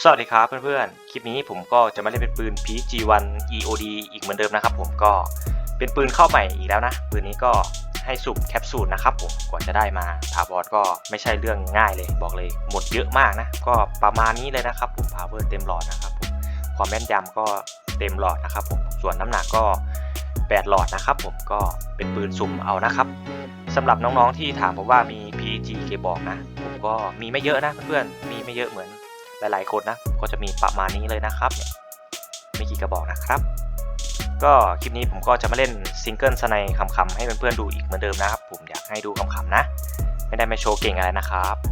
สวัสดีครับเพื่อนๆ คลิปนี้ผมก็จะมาเล่นเป็นปืน PG1 EOD อีกเหมือนเดิมนะครับผมก็เป็นปืนเข้าใหม่อีกแล้วนะ ปืนนี้ก็ให้สุ่มแคปซูลนะครับผมกว่าจะได้มาพาบอสก็ไม่ใช่เรื่องง่ายเลยบอกเลยหมดเยอะมากนะ ก็ประมาณนี้เลยนะครับผมพาวเวอร์เต็มหลอดนะครับผมความแม่นยำก็เต็มหลอดนะครับผมส่วนน้ำหนักก็ 8 หลอดนะครับผมก็เป็นปืนสุ่มเอานะครับสำหรับน้องๆที่ถามผมว่ามี PG เกบอกนะ ผมก็มีไม่เยอะนะเพื่อนๆมีไม่เยอะเหมือน หลายๆคนนะก็จะมีประมาณนี้เลยนะครับเนี่ยไม่กี่กระบอกนะครับ ก็คลิปนี้ผมก็จะมาเล่นซิงเกิลสไนคำๆให้เพื่อนๆดูอีกเหมือนเดิมนะครับ ผมอยากให้ดูคำๆนะ ไม่ได้ไม่โชว์เก่งอะไรนะครับ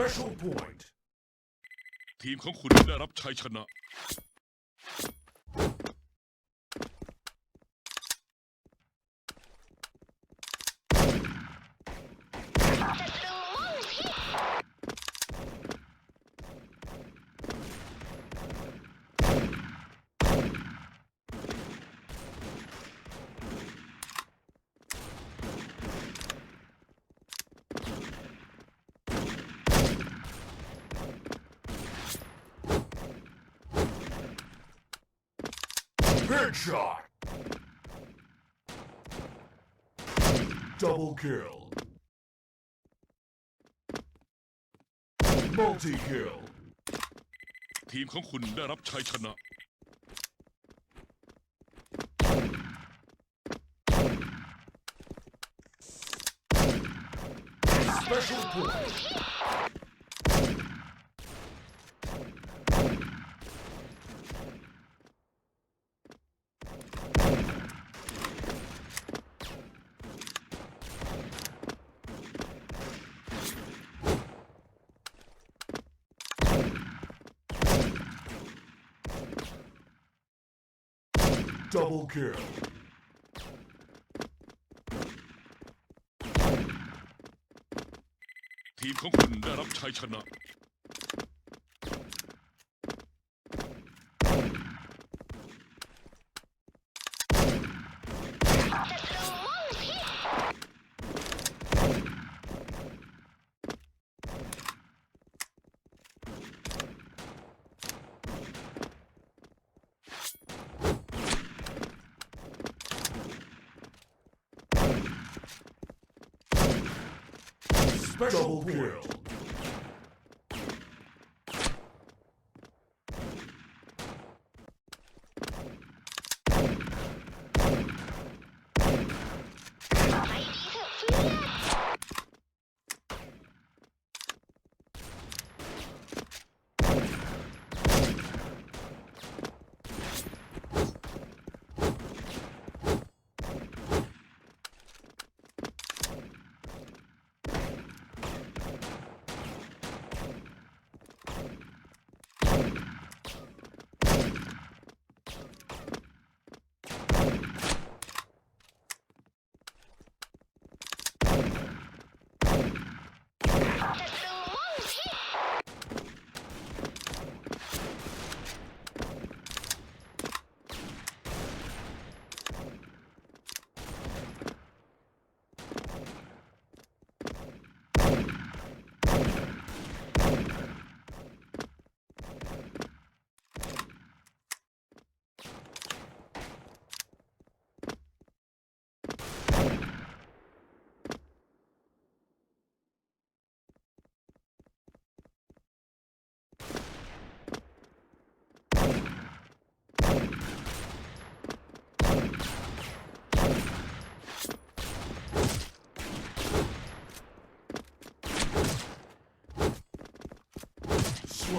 Special point. ทีมของคุณได้รับชัยชนะ Headshot. Double kill. Multi kill. ทีมของคุณได้รับชัยชนะ Special point. Double kill. Special Double kill.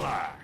Killer!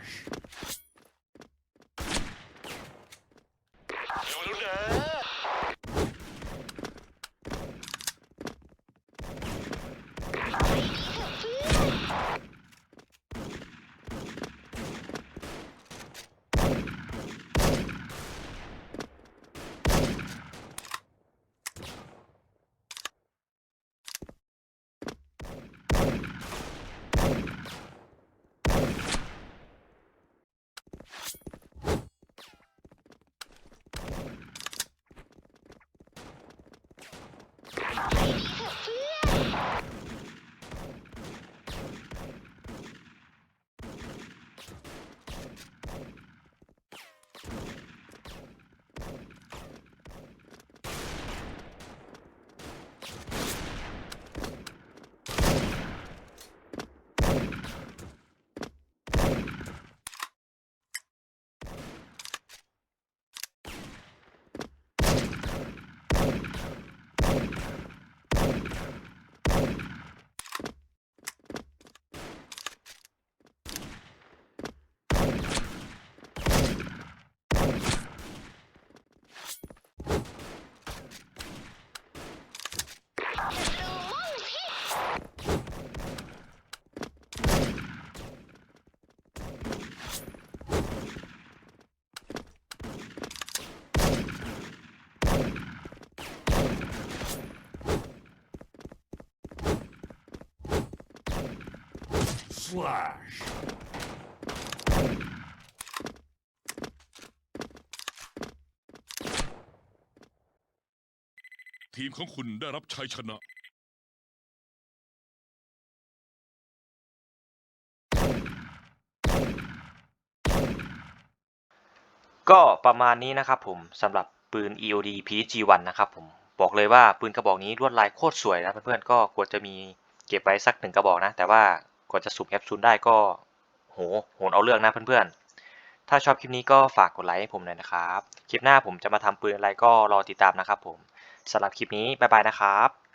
Slash. ทีมของคุณได้รับชัยชนะ ก็ประมาณนี้นะครับผมสำหรับปืน EOD PG1 นะครับผมบอกเลยว่าปืนกระบอกนี้ลวดลายโคตรสวยนะเพื่อนๆก็กว่าจะมีเก็บไว้สักหนึ่งกระบอกนะ แต่ว่า กว่าจะสุ่มแคปซูลได้ก็โหโหนเอาเรื่องนะเพื่อนๆ ถ้าชอบคลิปนี้ก็ฝากกดไลค์ให้ผมหน่อยนะครับ คลิปหน้าผมจะมาทำปืนอะไรก็รอติดตามนะครับผมสำหรับคลิปนี้บ๊ายบายนะครับ